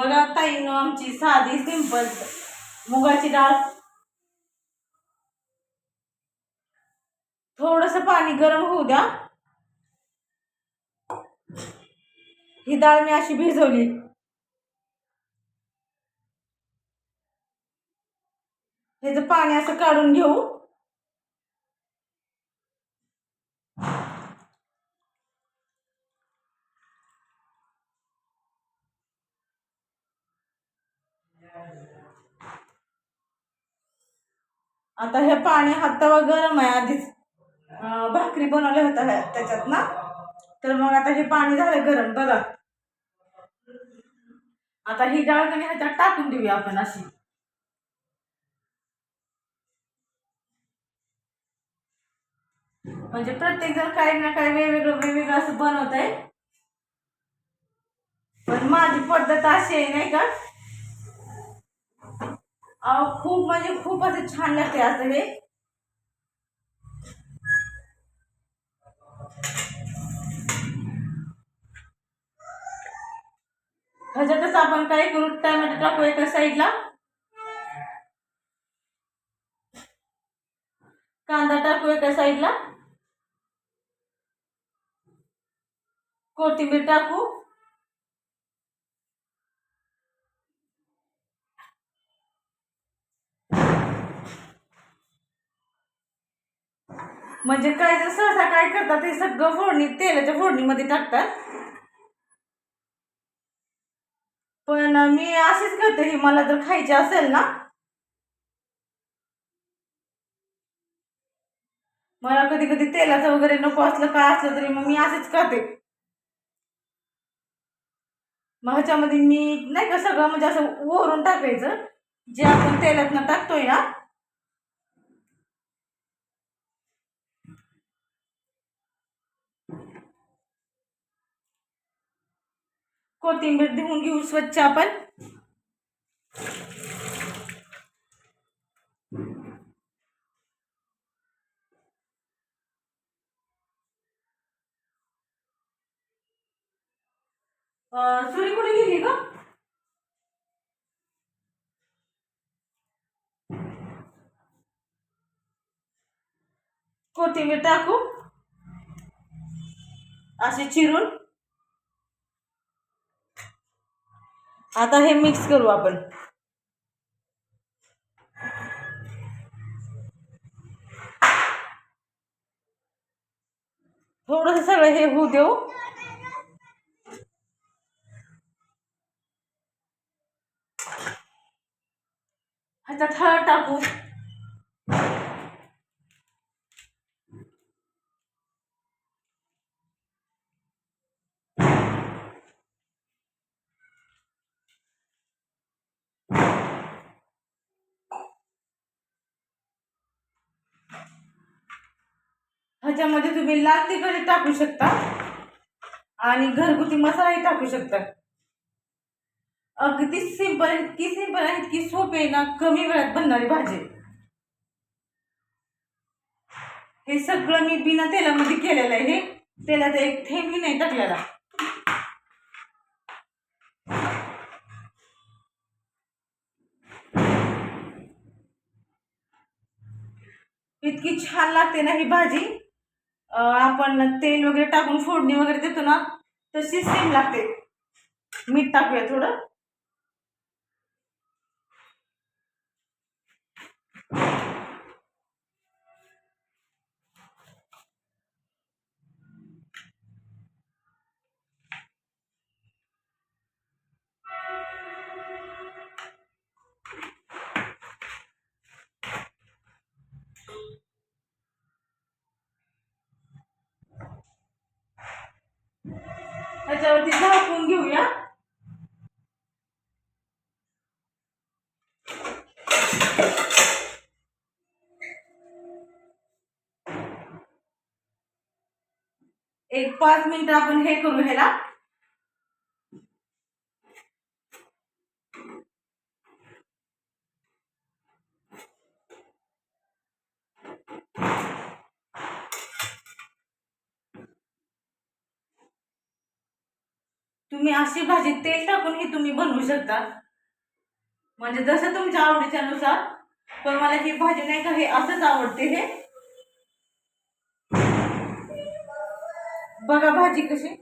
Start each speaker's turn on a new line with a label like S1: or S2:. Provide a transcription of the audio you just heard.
S1: बघा ताईनं आमची साधी सिंपल मुगाची डाळ. थोडस पाणी गरम होऊ द्या. ही डाळ मी अशी भिजवली. ह्याचं पाणी असं काढून घेऊ. आता हे पाणी हा गरम आहे आधीच. भाकरी बनवल्या होत्या त्याच्यात ना? तर मग आता हे पाणी झालं गरम बघा. आता ही डाळ कणी ह्याच्यात टाकून देऊया आपण अशी. म्हणजे प्रत्येक जण काही ना काही वेगवेगळं वेगवेगळं असं बनवत आहे पण माझी पद्धत अशी आहे नाही का? खूप म्हणजे खूप असं छान लागते असं हे. ह्याच्यातच आपण काय करू? टॅमॅटो टाकू एका साईडला. कांदा टाकू एका साईडला. कोथिंबीर टाकू. म्हणजे काय जर सहसा काय करतात हे सगळं फोडणी तेलाच्या फोडणीमध्ये टाकतात. पण मी अशीच करते ही मला जर खायची असेल ना मला कधी कधी तेलाचं वगैरे नको असलं काय असलं तरी मग मी असेच करते मग ह्याच्यामध्ये मी नाही का सगळं म्हणजे असं ओरून टाकायचं. जे आपण तेलातनं टाकतोय ना कोथिंबीर धुवून घेऊ स्वच्छ आपण अं, सुरी कुठे गेली का कोथिंबीर टाकू असे चिरून। आता हे मिक्स करू आपण. थोडस सगळं हे होऊ देऊ. ह्याच्यात हळद टाकू. ह्याच्यामध्ये तुम्ही लाल तिखट टाकू शकता. आणि घरगुती मसालाही टाकू शकता. अगदी सिंपल इतकी सिंपल आहे इतकी सोपी आहे ना कमी वेळात बनणारी भाजी. हे सगळं मी बिना तेलामध्ये केलेलं आहे. हे तेलाचा एक थेंबही नाही टाकलेला. इतकी छान लागते ना ही भाजी. आपण तेल वगैरे टाकून फोडणी वगैरे देतो ना तशी सेम लागते. मीठ टाकूया थोडं. त्याच्यावरती झाकून घेऊया. एक पाच मिनिट आपण हे करू ह्याला. तुम्ही अशी भाजी तेल टाकून ही तुम्ही बनवू शकता. म्हणजे जसं तुमच्या आवडीच्या नुसार पण मला ही भाजी नाही का हे असंच आवडते हे. बघा भाजी कशी.